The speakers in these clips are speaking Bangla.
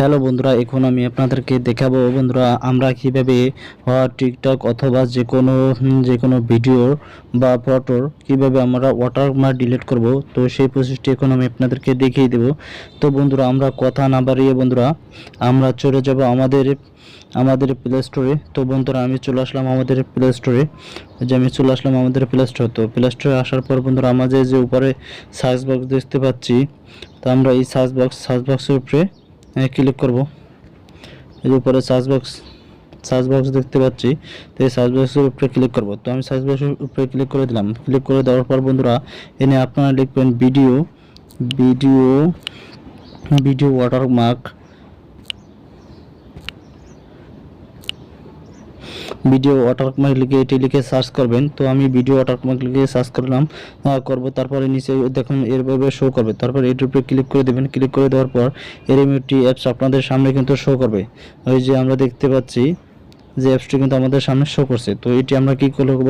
হ্যালো বন্ধুরা, এখন আমি আপনাদেরকে দেখাবো বন্ধুরা আমরা কীভাবে টিকটক অথবা যে কোনো যে কোনো ভিডিও বা ফটোর কীভাবে আমরা ওয়াটারমার্ক ডিলিট করব, তো সেই প্রসেসটি এখন আমি আপনাদেরকে দেখিয়ে দেব। তো বন্ধুরা, আমরা কথা না বাড়িয়ে বন্ধুরা, আমরা চলে যাব আমাদের আমাদের প্লে স্টোরে তো বন্ধুরা, আমি চলে আসলাম আমাদের প্লে স্টোরে যে আমি চলে আসলাম আমাদের প্লে স্টোর তো প্লে স্টোরে আসার পর বন্ধুরা আমাদের যে উপরে সার্চ বক্স দেখতে পাচ্ছি, তো আমরা এই সার্চ বক্স সার্চ বক্সের উপরে ক্লিক করব। যে উপরে সার্চ বক্স সার্চ বক্স দেখতে পাচ্ছি। তো এই সার্চ বক্সের উপরে ক্লিক করব। তো আমি সার্চ বক্সের উপরে ক্লিক করে দিলাম। ক্লিক করে দেওয়ার পর বন্ধুরা, এনে আপনারা লিখবেন video video video watermark video watermark লিখে এটি লিখে সার্চ করবেন। তো আমি ভিডিও ওয়াটারমার্ক লিখে সার্চ করলাম করব, তারপরে নিচে দেখুন এরভাবে শো করবে। তারপর এটির উপরে ক্লিক করে দেবেন। ক্লিক করে দেওয়ার পর এরম অ্যাপস আপনাদের সামনে কিন্তু শো করবে। ওই যে আমরা দেখতে পাচ্ছি যে অ্যাপসটি কিন্তু আমাদের সামনে শো করছে। তো এটি আমরা কি করব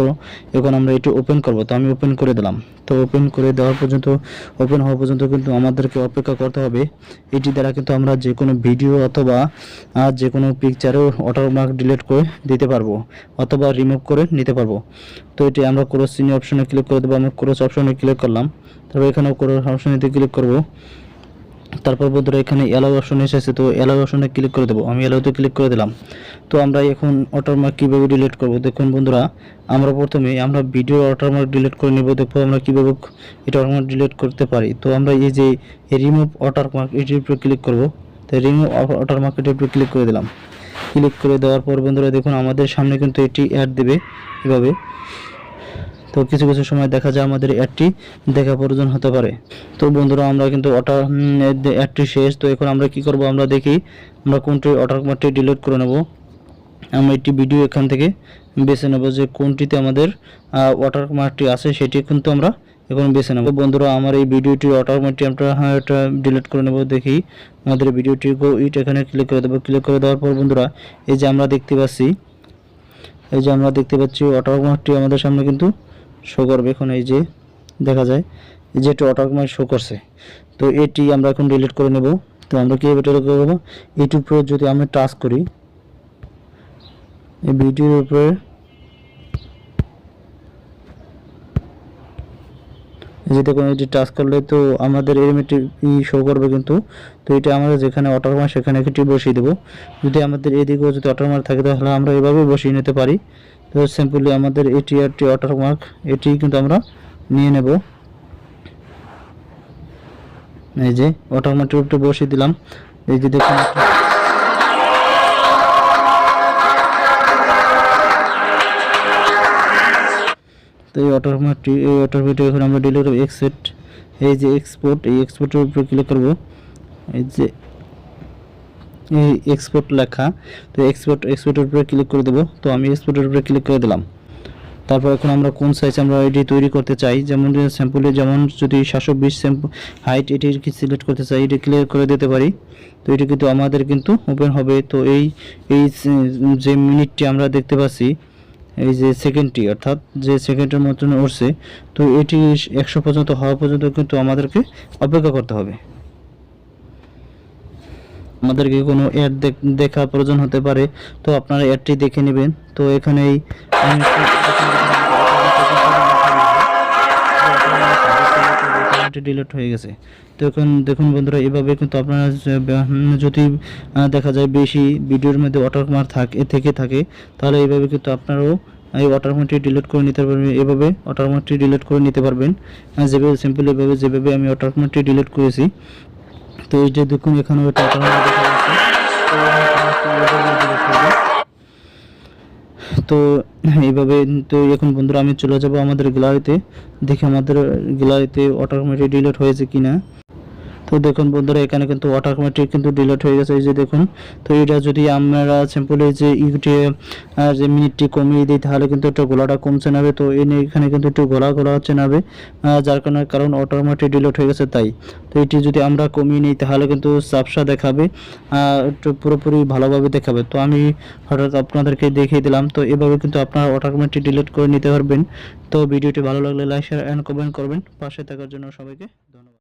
এখন আমরা এটি ওপেন করব। তো আমি ওপেন করে দিলাম। তো ওপেন করে দেওয়ার পর্যন্ত ওপেন হওয়া পর্যন্ত কিন্তু আমাদেরকে অপেক্ষা করতে হবে। এটি দ্বারা কিন্তু আমরা যে কোনো ভিডিও অথবা যে কোনো পিকচারও ওয়াটারমার্ক ডিলিট করে দিতে পারব অথবা রিমুভ করে নিতে পারব। তো এটি আমরা ক্রস চিহ্ন অপশনে ক্লিক করে দেবো। আমরা ক্রস অপশনে ক্লিক করলাম। তারপর এখানে ক্রস অপশনে ক্লিক করব। তারপর বন্ধুরা এখানে অ্যালাউ অপশন এসেছে। তো অ্যালাউ অপশনে ক্লিক করে দেবো। আমি অ্যালাউতে ক্লিক করে দিলাম। তো আমরা এখন ওয়াটারমার্ক কীভাবে ডিলিট করব? দেখুন বন্ধুরা, আমরা প্রথমে আমরা ভিডিও ওয়াটারমার্ক ডিলিট করে নেব। দেখব আমরা কীভাবে এটা ওয়াটারমার্ক ডিলিট করতে পারি। তো আমরা এই যে রিমুভ ওয়াটারমার্ক এটির উপরে ক্লিক করব। তো রিমুভ ওয়াটারমার্ক এটির উপরে ক্লিক করে দিলাম। ক্লিক করে দেওয়ার পর বন্ধুরা, দেখুন আমাদের সামনে কিন্তু এটি অ্যাড দেবে এভাবে। তো কিছু কিছু সময় দেখা যায় আমাদের অ্যাডটি দেখা প্রয়োজন হতে পারে। তো বন্ধুরা, আমরা কিন্তু ওটা অ্যাডটি শেষ। তো এখন আমরা কি করব? আমরা দেখি, আমরা কোনটি ওয়াটারমার্কটি ডিলিট করে নেব। আমরা একটি ভিডিও এখান থেকে বেছে নেব যে কোনটিতে আমাদের ওয়াটারমার্কটি আছে সেটি কিন্তু আমরা এখন বেছে নেব। বন্ধুরা আমার এই ভিডিওটি ওয়াটারমার্কটি আমরা হ্যাঁ, এটা ডিলিট করে নেব দেখি। আমাদের ভিডিওটি গো ইট এখানে ক্লিক করে দেবো। ক্লিক করে দেওয়ার পর বন্ধুরা এই যে আমরা দেখতে পাচ্ছি এই যে আমরা দেখতে পাচ্ছি ওয়াটারমার্কটি আমাদের সামনে কিন্তু শো করবে। এখন এই যে দেখা যায় এই যে এটি ওয়াটারমার্ক শো করছে। তো এটি আমরা এখন ডিলিট করে নেব। তো আমরা কীভাবে ডিলিট করব এটির উপরে যদি আমরা টাচ করি এই ভিডিওর উপরে যে দেখুন এটি টাচ করলে তো আমাদের ই শো করবে কিন্তু। তো এটা আমরা যেখানে ওয়াটারমার্ক সেখানে একটি বসিয়ে দেবো। যদি আমাদের এদিকেও যদি ওয়াটারমার্ক থাকে, তাহলে আমরা এভাবে বসিয়ে নিতে পারি। তো সিম্পলি আমাদের এটি একটি ওয়াটারমার্ক এটি কিন্তু আমরা নিয়ে নেব। এই যে ওয়াটারমার্কটির উপরে বসিয়ে দিলাম। এই যে দেখুন তো এই অটোমেটিক এই অটোমেটিক এখন আমরা ডিলিট এক্সেট এই যে এক্সপোর্ট এই এক্সপোর্টের উপরে ক্লিক করব। এই যে এই এক্সপোর্ট লেখা, তো এক্সপোর্ট এক্সপোর্টের উপরে ক্লিক করে দেবো। তো আমি এক্সপোর্টের উপরে ক্লিক করে দিলাম। তারপর এখন আমরা কোন সাইজ আমরা এটি তৈরি করতে চাই? যেমন স্যাম্পলে যেমন যদি সাতশো বিশ স্যাম্পল হাইট এটি কি সিলেক্ট করতে চাই, এটি ক্লিয়ার করে দিতে পারি। তো এটি কিন্তু আমাদের কিন্তু ওপেন হবে। তো এই এই যে মিনিটটি আমরা দেখতে পাচ্ছি এই যে সেকেন্ডটি অর্থাৎ যে সেকেন্ডের মতন উঠছে, তো এটি একশো পর্যন্ত, হওয়া পর্যন্ত কিন্তু আমাদেরকে অপেক্ষা করতে হবে। আমাদেরকে কোনো অ্যাড দেখা প্রয়োজন হতে পারে, তো আপনারা অ্যাডটি দেখে নেবেন। তো এখানে এই ডিলিট হয়ে গেছে। তো এখন দেখুন বন্ধুরা, এভাবে কিন্তু আপনারা যদি দেখা যায় বেশি ভিডিওর মধ্যে ওয়াটারমার্ক থাকে থেকে থাকে, তাহলে এইভাবে কিন্তু আপনারাও এই ওয়াটারমার্কটি ডিলিট করে নিতে পারবেন। এভাবে ওয়াটারমার্কটি ডিলিট করে নিতে পারবেন। যেভাবে সিম্পল এভাবে যেভাবে আমি ওয়াটারমার্কটি ডিলিট করেছি। তো এই যে দেখুন এখানে ওটা তো এইভাবে তো এখন বন্ধুরা, আমি চলে যাব আমাদের গ্যালারিতে দেখে আমাদের গ্যালারিতে অটোমেটিক ডিলিট হয়েছে কিনা। তো দেখুন বন্ধুরা, এখানে কিন্তু অটোমেটিক কিন্তু ডিলিট হয়ে গেছে। এই যে দেখুন, তো এটা যদি আমরা সিম্পলি যে ইউটি যে মিনিটটি কমিয়ে দিই, তাহলে কিন্তু একটু গোলাটা কমছে নাবে তো এনে এখানে কিন্তু একটু গোলা গোলা হচ্ছে নাবে যার কারণে কারণ অটোমেটিক ডিলিট হয়ে গেছে তাই। তো এটি যদি আমরা কমিয়ে নিই, তাহলে কিন্তু সাপসা দেখাবে একটু পুরোপুরি ভালোভাবে দেখাবে। তো আমি হঠাৎ আপনাদেরকে দেখিয়ে দিলাম, তো এভাবে কিন্তু আপনারা অটোমেটিক ডিলিট করে নিতে পারবেন। তো ভিডিওটি ভালো লাগলে লাইক শেয়ার অ্যান্ড কমেন্ট করবেন। পাশে থাকার জন্য সবাইকে ধন্যবাদ।